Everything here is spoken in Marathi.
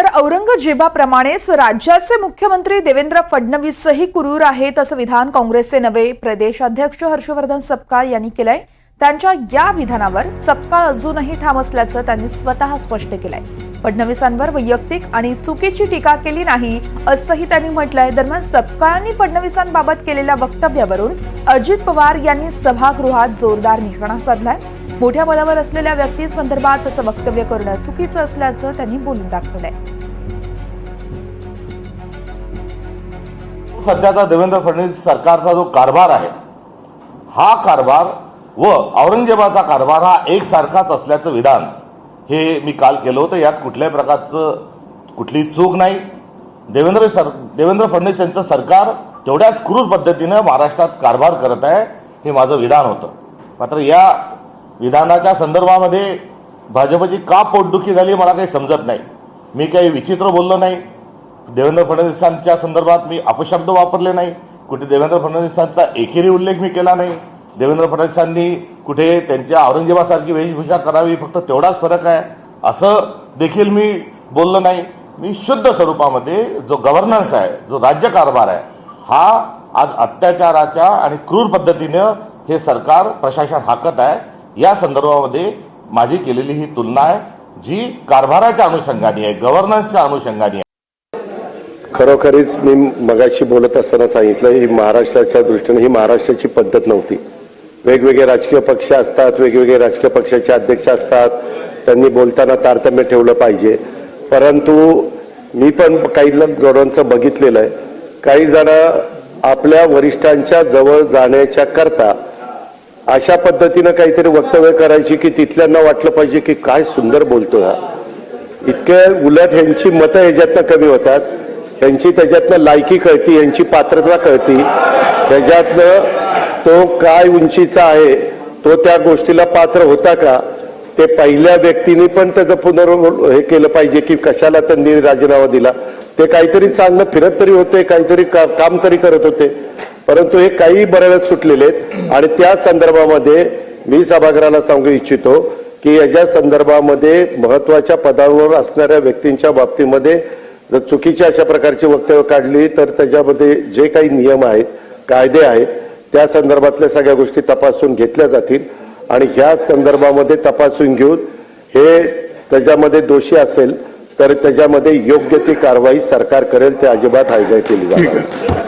तर औरंगजेबाप्रमाणेच राज्याचे मुख्यमंत्री देवेंद्र फडणवीसही कुरूर आहेत असं विधान काँग्रेसचे नवे प्रदेशाध्यक्ष हर्षवर्धन सपकाळ यांनी केलंय. त्यांच्या या विधानावर सपकाळ अजूनही ठाम असल्याचं त्यांनी स्वतः स्पष्ट केलंय. फडणवीसांवर वैयक्तिक आणि चुकीची टीका केली नाही असंही त्यांनी म्हटलंय. दरम्यान सपकाळांनी फडणवीसांबाबत केलेल्या वक्तव्यावरून अजित पवार यांनी सभागृहात जोरदार निशाणा साधलाय. मोठ्या पदावर असलेल्या व्यक्तींसंदर्भात तसं वक्तव्य करणं चुकीचं असल्याचं त्यांनी बोलून दाखवलंय. सध्याचा देवेंद्र फडणवीस सरकारचा जो कारभार आहे हा कारभार व औरंगजेबाचा कारभार हा एकसारखाच असल्याचं विधान हे मी काल केलं होतं. यात कुठल्याही प्रकारचं कुठली चूक नाही. देवेंद्र सर देवेंद्र फडणवीस यांचं सरकार तेवढ्याच क्रूर पद्धतीनं महाराष्ट्रात कारभार करत आहे हे माझं विधान होतं. मात्र या विधानाच्या संदर्भामध्ये भाजपची का पोटदुखी झाली मला काही समजत नाही. मी काही विचित्र बोललो नाही. देवेंद्र फडणवीसांच्या संदर्भात मी अपशब्द वापरले नाही. कुठे देवेंद्र फडणवीसांचा एकेरी उल्लेख मी केला नाही. देवेंद्र फडणवीसांनी कुठे त्यांच्या औरंगजेबासारखी वेशभूषा करावी फक्त तेवढाच फरक आहे. असं देखील मी बोललो नाही. मी शुद्ध स्वरूपामध्ये जो गव्हर्नन्स आहे जो राज्यकारभार आहे हा आज अत्याचाराच्या आणि क्रूर पद्धतीनं हे सरकार प्रशासन हाकत आहे. या संदर्भामध्ये माझी केलेली ही तुलना आहे जी कारभाराच्या अनुषंगाने आहे गव्हर्नन्सच्या अनुषंगाने आहे. खरोखरीच मी मगाशी बोलत असताना सांगितलं ही महाराष्ट्राच्या दृष्टीने ही महाराष्ट्राची पद्धत नव्हती. वेगवेगळे राजकीय पक्ष असतात वेगवेगळे राजकीय पक्षाचे अध्यक्ष असतात. त्यांनी बोलताना तारतम्य ठेवलं पाहिजे. परंतु मी पण काही जणांचं बघितलेलं आहे. काही जण आपल्या वरिष्ठांच्या जवळ जाण्याच्या करता अशा पद्धतीनं काहीतरी वक्तव्य करायची की तिथल्यांना वाटलं पाहिजे की काय सुंदर बोलतो हा. इतके उलट ह्यांची मतं ह्याच्यातनं कमी होतात. यांची त्याच्यातनं लायकी कळती यांची पात्रता कळती. त्याच्यातनं तो काय उंचीचा आहे तो त्या गोष्टीला पात्र होता का? ते पहिल्या व्यक्तीने पण त्याचं पुनर् हे केलं पाहिजे की कशाला त्यांनी राजीनामा दिला. ते काहीतरी चांगलं फिरत तरी होते काहीतरी का, काम तरी करत होते. परंतु हे काही बऱ्याच सुटलेले आहेत. आणि त्या संदर्भामध्ये मी सभागृहाला सांगू इच्छितो की याच्या संदर्भामध्ये महत्त्वाच्या पदांवर असणाऱ्या व्यक्तींच्या बाबतीमध्ये जर चुकीची अशा प्रकारची वक्तव्य काढली तर त्याच्यामध्ये जे काही नियम आहेत कायदे आहेत त्या संदर्भातल्या सगळ्या गोष्टी तपासून घेतल्या जातील. आणि ह्या संदर्भामध्ये तपासून घेऊन हे त्याच्यामध्ये दोषी असेल तर त्याच्यामध्ये योग्य ती कारवाई सरकार करेल ते अजिबात हायगाय केली जाणार